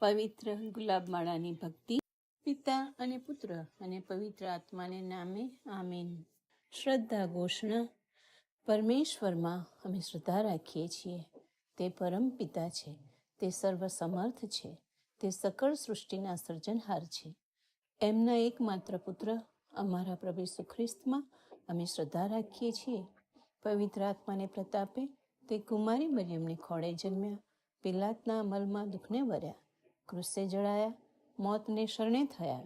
પવિત્ર ગુલાબમાળાની ભક્તિ. પિતા અને પુત્ર અને પવિત્ર આત્માને નામે આમીન. શ્રદ્ધા ઘોષણા. પરમેશ્વરમાં અમે શ્રદ્ધા રાખીએ છીએ. તે પરમ પિતા છે. તે સર્વસમર્થ છે. તે સકળ સૃષ્ટિના સર્જનહાર છે. એમના એકમાત્ર પુત્ર, અમારા પ્રભુ ઈસુ ખ્રિસ્તમાં અમે શ્રદ્ધા રાખીએ છીએ. પવિત્ર આત્માને પ્રતાપે તે કુમારી મરિયમને ખોળે જન્મ્યા. પિલાતના અમલમાં દુઃખને વર્યા. ક્રુસે જડાયા, મોતને શરણે થયા,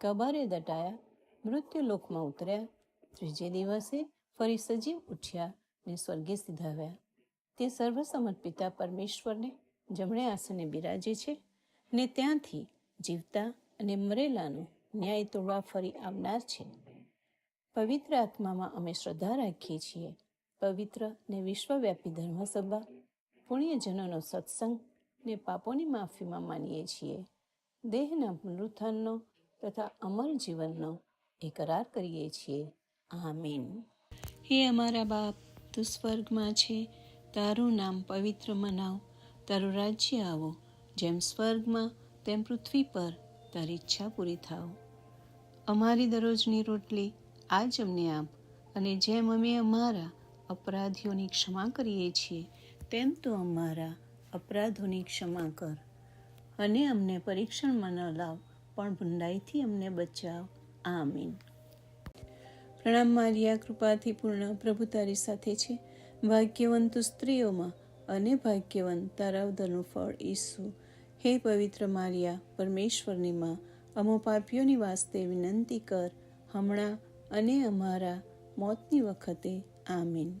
કબારે દટાયા મૃત્યુ લોકમાં ઉતર્યા. ત્રીજે દિવસે ફરી સજીવ ઉઠ્યા ને સ્વર્ગે સિધાવ્યા. તે સર્વસમર્પિતા પરમેશ્વરને જમણે આસને બિરાજે છે ને ત્યાંથી જીવતા અને મરેલાનો ન્યાય તોડવા ફરી આવનાર છે. પવિત્ર આત્મામાં અમે શ્રદ્ધા રાખીએ છીએ. પવિત્ર ને વિશ્વવ્યાપી ધર્મસભા, પુણ્યજનોનો સત્સંગ ને પાપોની માફીમાં માનીએ છીએ. દેહના પુનરુત્થાનનો તથા અમર જીવનનો એકરાર કરીએ છીએ. આમીન. હે અમારા બાપ, તું સ્વર્ગમાં છે. તારું નામ પવિત્ર મનાવ. તારું રાજ્ય આવો. જેમ સ્વર્ગમાં, તેમ પૃથ્વી પર તારી ઈચ્છા પૂરી થાવ. અમારી દરરોજની રોટલી આજ અમને આપ અને જેમ અમે અમારા અપરાધીઓની ક્ષમા કરીએ છીએ, તેમ તો અમારા અપરાધોની ક્ષમા કર અને અમને પરીક્ષણમાં ન લાવ, પણ ભૂંડાઈથી અમને બચાવ. આમીન. પ્રણામ મારિયા, કૃપાથી પૂર્ણ. પ્રભુ તારી સાથે છે. ભાગ્યવંત સ્ત્રીઓમાં અને ભાગ્યવંત તારાવદરનું ફળ ઈસુ. હે પવિત્ર મારિયા, પરમેશ્વરની માં, અમો પાપીઓની વાસ્તે વિનંતી કર, હમણાં અને અમારા મોતની વખતે. આમીન.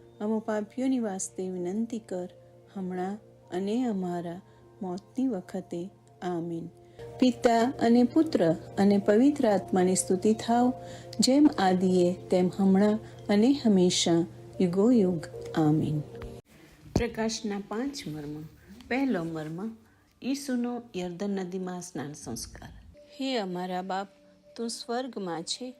અમો પાપીઓની વાસ્તે વિનંતી કર હમણાં અને અમારા મોતની વખતે. આમીન. પિતા અને પુત્ર અને પવિત્ર આત્માની સ્તુતિ થાવ જેમ આદિએ તેમ હમણાં અને હંમેશા યુગો યુગ. આમીન. પ્રકાશના પાંચ મર્મ. પહેલો મર્મ ઈસુનો યર્દન નદીમાં સ્નાન સંસ્કાર. હે અમારા બાપ તું સ્વર્ગમાં છે.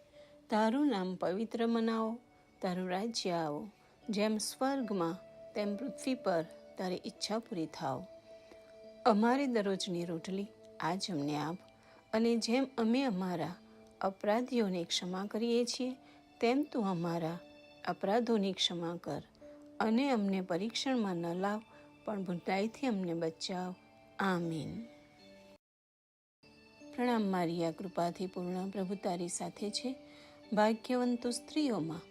તારું નામ પવિત્ર મનાવો તારું રાજ્ય આવો. જેમ સ્વર્ગમાં, તેમ પૃથ્વી પર તારી ઈચ્છા પૂરી થાવ. અમારી દરરોજની રોટલી આજ અમને આપ અને જેમ અમે અમારા અપરાધીઓને ક્ષમા કરીએ છીએ, તેમ તું અમારા અપરાધોની ક્ષમા કર અને અમને પરીક્ષણમાં ન લાવ, પણ ભૂટાઈથી અમને બચાવ. આમીન. પ્રણામ મારી આ કૃપાથી પૂર્ણ પ્રભુ તારી સાથે છે. ભાગ્યવંતો સ્ત્રીઓમાં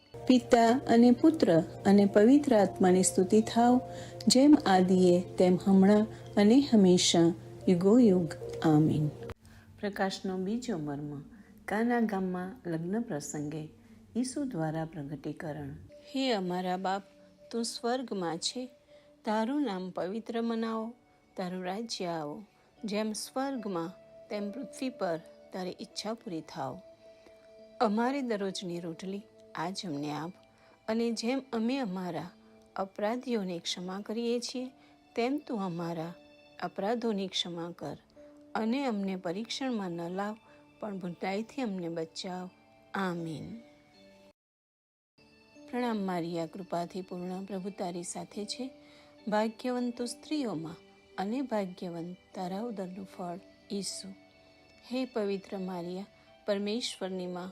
પિતા અને પુત્ર અને પવિત્ર આત્માની સ્તુતિ થાવ જેમ આદિએ તેમ હમણાં અને હંમેશા યુગો યુગ. આમીન. પ્રકાશનો બીજો મર્મ કાના ગામમાં લગ્ન પ્રસંગે ઈસુ દ્વારા પ્રગટીકરણ. હે અમારા બાપ તું સ્વર્ગમાં છે. તારું નામ પવિત્ર મનાવો તારું રાજ્ય આવો. જેમ સ્વર્ગમાં તેમ પૃથ્વી પર તારી ઈચ્છા પૂરી થાવ. અમારી દરરોજની રોટલી આજ અમને આપ અને જેમ અમે અમારા અપરાધીઓને ક્ષમા કરીએ છીએ, તેમ તું અમારા અપરાધોની ક્ષમા કર અને અમને પરીક્ષણમાં ન લાવ, પણ ભૂટાઈથી અમને બચાવ. આમીન. પ્રણામ મારિયા કૃપાથી પૂર્ણ પ્રભુ તારી સાથે છે. ભાગ્યવંત સ્ત્રીઓમાં અને ભાગ્યવંત તારા ઉદરનું ફળ ઈસુ. હે પવિત્ર મારિયા, પરમેશ્વરની માં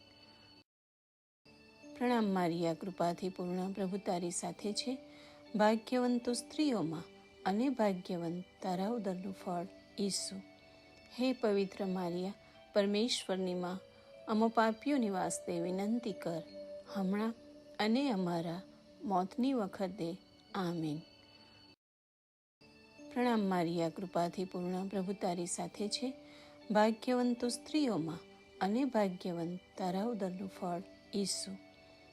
પ્રણામ મારિયા કૃપાથી પૂર્ણ પ્રભુ તારી સાથે છે. ભાગ્યવંત સ્ત્રીઓમાં અને ભાગ્યવંત તારા ઉદરનું ફળ ઈસુ. હે પવિત્ર મારિયા, પરમેશ્વરની માં, અમો પાપીઓની વાસ્તે વિનંતી કર. હમણાં અને અમારા મોતની વખતે, આમીન. પ્રણામ મારિયા કૃપાથી પૂર્ણ પ્રભુ તારી સાથે છે. ભાગ્યવંત સ્ત્રીઓમાં અને ભાગ્યવંત તારા ઉદરનું ફળ ઈસુ.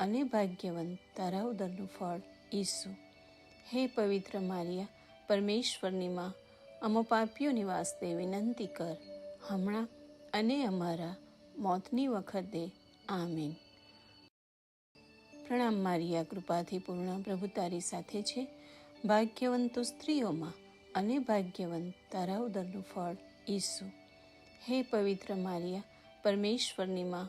અને ભાગ્યવંત તારા ઉદરનું ફળ ઈસુ. હે પવિત્ર મારિયા, પરમેશ્વરની માં, અમો પાપીઓની વાસ્તે વિનંતી કર. હમણાં અને અમારા મોતની વખતે, આમીન. પ્રણામ મારિયા, કૃપાથી પૂર્ણ પ્રભુ તારી સાથે છે. ભાગ્યવંત સ્ત્રીઓમાં અને ભાગ્યવંત તારા ઉદરનું ફળ ઈસુ. હે પવિત્ર મારિયા, પરમેશ્વરની માં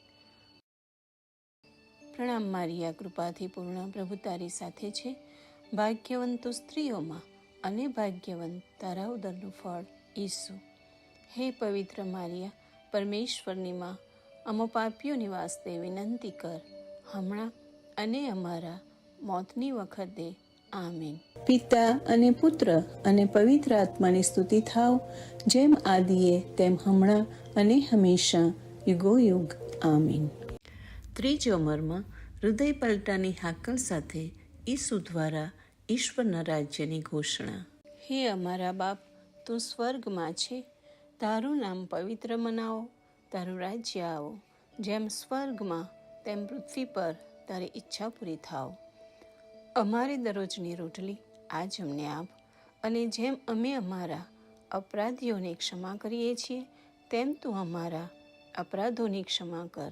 પ્રણામ મારિયા કૃપાથી પૂર્ણ પ્રભુ તારી સાથે છે. ભાગ્યવંત તું સ્ત્રીઓમાં અને ભાગ્યવંત તારા ઉદરનું ફળ ઈસુ. હે પવિત્ર મારિયા પરમેશ્વરની માં અમો પાપીઓની વાસ્તે વિનંતી કર. હમણાં અને અમારા મોતની વખતે આમીન. પિતા અને પુત્ર અને પવિત્ર આત્માની સ્તુતિ થાવ. જેમ આદિએ તેમ હમણાં અને હંમેશા યુગો યુગ આમીન. ત્રીજો મર્મ હૃદય પલટાની હાકલ સાથે ઈસુ દ્વારા ઈશ્વરના રાજ્યની ઘોષણા. હે અમારા બાપ, તું સ્વર્ગમાં છે. તારું નામ પવિત્ર મનાવો, તારું રાજ્ય આવો. જેમ સ્વર્ગમાં, તેમ પૃથ્વી પર તારી ઈચ્છા પૂરી થાવ. અમારી દરરોજની રોટલી આજ અમને આપ. અને જેમ અમે અમારા અપરાધીઓને ક્ષમા કરીએ છીએ, તેમ તું અમારા અપરાધોની ક્ષમા કર.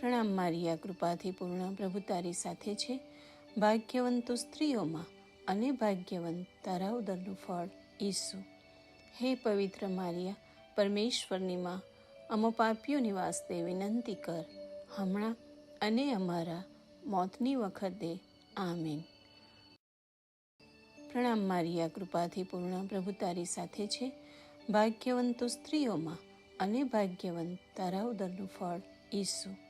પ્રણામ મારિયા કૃપાથી પૂર્ણ પ્રભુ તારી સાથે છે. ભાગ્યવંત સ્ત્રીઓમાં અને ભાગ્યવંત તારા ઉદરનું ફળ ઈસુ. હે પવિત્ર મારિયા, પરમેશ્વરની માં, અમો પાપીઓની વાસ્તે વિનંતી કર. હમણાં અને અમારા મોતની વખતે, આમીન. પ્રણામ મારિયા કૃપાથી પૂર્ણ પ્રભુ તારી સાથે છે. ભાગ્યવંત સ્ત્રીઓમાં અને ભાગ્યવંત તારા ઉદરનું ફળ ઈસુ.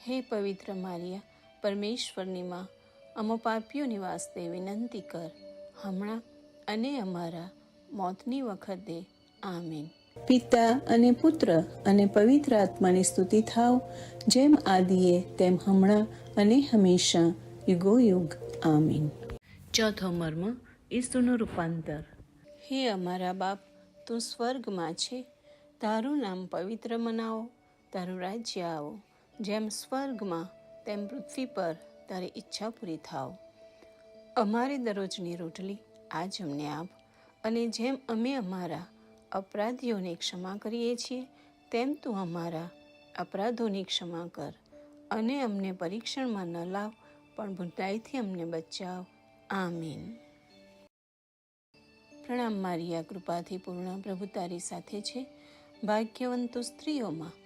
હે પવિત્ર મારિયા પરમેશ્વરની માં અમો પાપીઓની વાસ્તે વિનંતી કર. હમણાં અને અમારા મોતની વખતે. આમીન. પિતા અને પુત્ર અને પવિત્ર આત્માની સ્તુતિ થાવ. જેમ આદિએ તેમ હમણાં અને હંમેશા યુગો યુગ. આમીન. ચોથો મર્મ ઈસુનું રૂપાંતર. હે અમારા બાપ તું સ્વર્ગમાં છે. તારું નામ પવિત્ર મનાવો. તારું રાજ્ય આવો. જેમ સ્વર્ગમાં, તેમ પૃથ્વી પર તારી ઈચ્છા પૂરી થાવ. અમારી દરરોજની રોટલી આજ અમને આપ અને જેમ અમે અમારા અપરાધીઓને ક્ષમા કરીએ છીએ, તેમ તું અમારા અપરાધોની ક્ષમા કર અને અમને પરીક્ષણમાં ન લાવ, પણ ભૂતાઈથી અમને બચાવ. આમીન. પ્રણામ મારી આ કૃપાથી પૂર્ણ પ્રભુ તારી સાથે છે. ભાગ્યવંતો સ્ત્રીઓમાં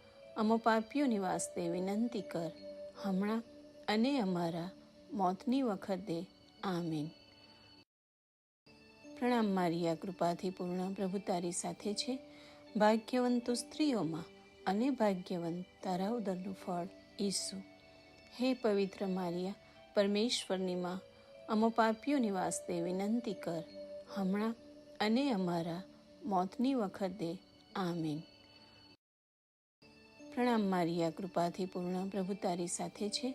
અમો પાપીઓની વાસ્તે વિનંતી કર, હમણાં અને અમારા મોતની વખતે, આમીન. પ્રણામ મારિયા કૃપાથી પૂર્ણ પ્રભુ તારી સાથે છે. ભાગ્યવંત સ્ત્રીઓમાં અને ભાગ્યવંત તારા ઉદરનું ફળ ઈસુ. હે પવિત્ર મારિયા, પરમેશ્વરની માં, અમો પાપીઓની વાસ્તે વિનંતી કર, હમણાં અને અમારા મોતની વખતે, આમીન. પ્રણામ મારિયા કૃપાથી પૂર્ણ પ્રભુ તારી સાથે છે.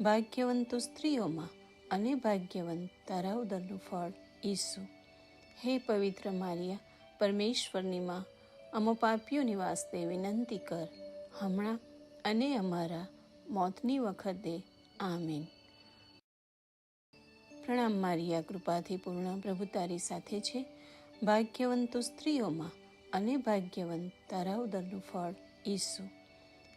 ભાગ્યવંત સ્ત્રીઓમાં અને ભાગ્યવંત તારા ઉદરનું ફળ ઈસુ. હે પવિત્ર મારિયા, પરમેશ્વરની માં, અમો પાપીઓની વાસ્તે વિનંતી કર. હમણાં અને અમારા મોતની વખતે, આમીન. પ્રણામ મારિયા કૃપાથી પૂર્ણ પ્રભુ તારી સાથે છે. ભાગ્યવંત સ્ત્રીઓમાં અને ભાગ્યવંત તારા ઉદરનું ફળ ઈસુ.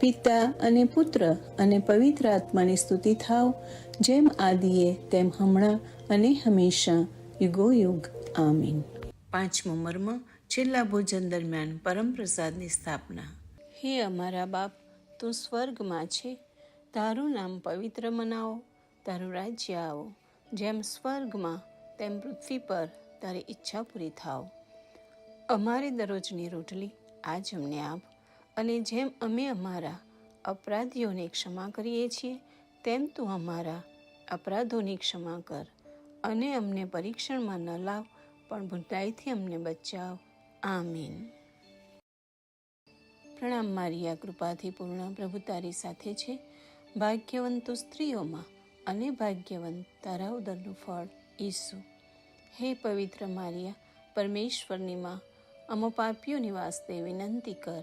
પિતા અને પુત્ર અને પવિત્ર આત્માની સ્તુતિ થાવ જેમ આદિએ તેમ હમણાં અને હંમેશા યુગો યુગ. આમીન. પાંચમો મર્મ છેલ્લા ભોજન દરમિયાન પરમ પ્રસાદની સ્થાપના. હે અમારા બાપ તું સ્વર્ગમાં છે. તારું નામ પવિત્ર મનાવો તારું રાજ્ય આવો. જેમ સ્વર્ગમાં તેમ પૃથ્વી પર તારી ઈચ્છા પૂરી થાવ. અમારી દરરોજની રોટલી આજ અમને આપ. અને જેમ અમે અમારા અપરાધીઓને ક્ષમા કરીએ છીએ, તેમ તું અમારા અપરાધોની ક્ષમા કર અને અમને પરીક્ષણમાં ન લાવ, પણ ભૂંટાઈથી અમને બચાવ. આમીન. પ્રણામ મારિયા કૃપાથી પૂર્ણ પ્રભુ તારી સાથે છે. ભાગ્યવંત સ્ત્રીઓમાં અને ભાગ્યવંત તારા ઉદરનું ફળ ઈસુ. હે પવિત્ર મારિયા, પરમેશ્વરની માં, અમો પાપીઓની વાસ્તે વિનંતી કર.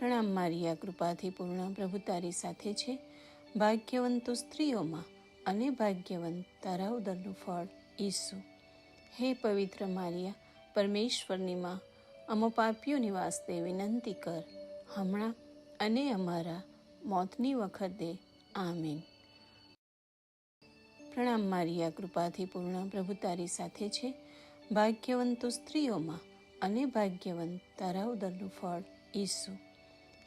પ્રણામ મારિયા કૃપાથી પૂર્ણ પ્રભુ તારી સાથે છે. ભાગ્યવંત સ્ત્રીઓમાં અને ભાગ્યવંત તારા ઉદરનું ફળ ઈસુ. હે પવિત્ર મારિયા, પરમેશ્વરની માં, અમો પાપીઓની વાસ્તે વિનંતી કર. હમણાં અને અમારા મોતની વખતે, આમીન. પ્રણામ મારિયા કૃપાથી પૂર્ણ પ્રભુ તારી સાથે છે. ભાગ્યવંતો સ્ત્રીઓમાં અને ભાગ્યવંત તારા ઉદરનું ફળ ઈસુ.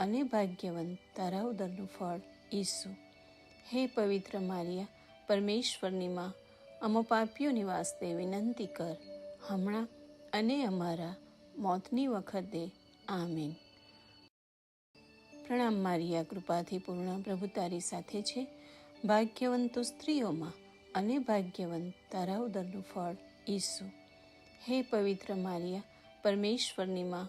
અને ભાગ્યવંત તારા ઉદરનું ફળ ઈસુ. હે પવિત્ર મારિયા, પરમેશ્વરની માં, અમો પાપીઓની વાસ્તે વિનંતી કર. હમણાં અને અમારા મોતની વખતે, આમીન. પ્રણામ મારિયા, કૃપાથી પૂર્ણ પ્રભુ તારી સાથે છે. ભાગ્યવંત સ્ત્રીઓમાં અને ભાગ્યવંત તારા ઉદરનું ફળ ઈસુ. હે પવિત્ર મારિયા, પરમેશ્વરની માં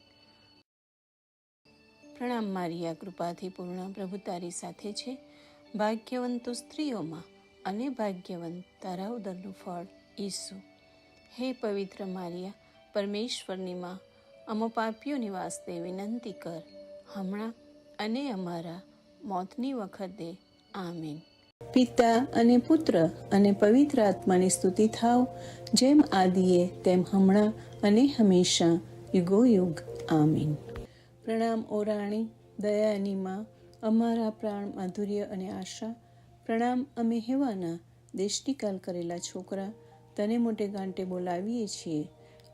પ્રણામ મારિયા કૃપાથી પૂર્ણ પ્રભુ તારી સાથે છે. ભાગ્યવંત સ્ત્રીઓમાં અને ભાગ્યવંત તારા ઉદરનું ફળ ઈસુ. હે પવિત્ર મારિયા, પરમેશ્વરની માં, અમો પાપીઓની વાસ્તે વિનંતી કર. હમણાં અને અમારા મોતની વખતે, આમીન. પિતા અને પુત્ર અને પવિત્ર આત્માની સ્તુતિ થાવ. જેમ આદિએ, તેમ હમણાં અને હંમેશા યુગો યુગ આમીન. પ્રણામ ઓરાણી દયાની માં, અમારા પ્રાણ, માધુર્ય અને આશા. પ્રણામ, અમે હેવાના દેશનિકાલ કરેલા છોકરા, તને મોટે ગાંટે બોલાવીએ છીએ.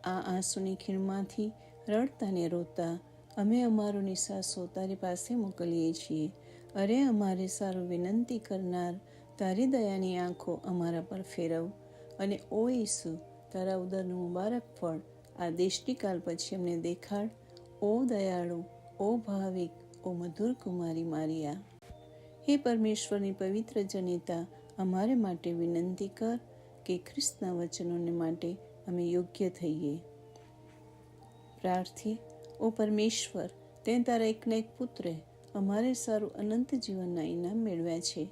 આ આંસુની ખીણમાંથી રડતા ને રોતા, અમે અમારો નિસાસો તારી પાસે મોકલીએ છીએ. અરે, અમારે સારું વિનંતી કરનાર, તારી દયાની આંખો અમારા પર ફેરવ. અને ઓ ઈસુ, તારા ઉદરનું મુબારક ફળ આ દેશનિકાલ પછી અમને દેખાડ. ઓ દયાળુ, ઓ ભાવિક, ઓ મધુર કુમારી મારિયા હે પરમેશ્વરની પવિત્ર જનિતા, અમારે માટે વિનંતી કર કે ખ્રિસ્તના વચનોને માટે અમે યોગ્ય થઈએ. પ્રાર્થી, ઓ પરમેશ્વર, તે તારા એકના એક પુત્રે, અમારે સારું અનંત જીવનના ઇનામ મેળવ્યા છે.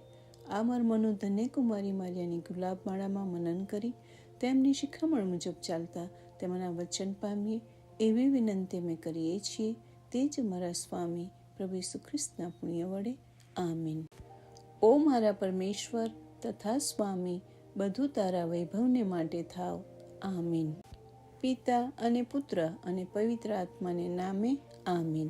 આ મર્મનું ધન્ય કુમારી મારિયાની ગુલાબ માળામાં મનન કરી, તેમની શિખામણ મુજબ ચાલતા તેમના વચન પામીએ એવી વિનંતી અમે કરીએ છીએ, તે જ મારા સ્વામી પ્રભુ ખ્રિસ્તના પુણ્ય વડે. આમીન. ઓ મારા પરમેશ્વર તથા સ્વામી, બધું તારા વૈભવને માટે થાવ. આમીન. પિતા અને પુત્ર અને પવિત્ર આત્માને નામે, આમીન.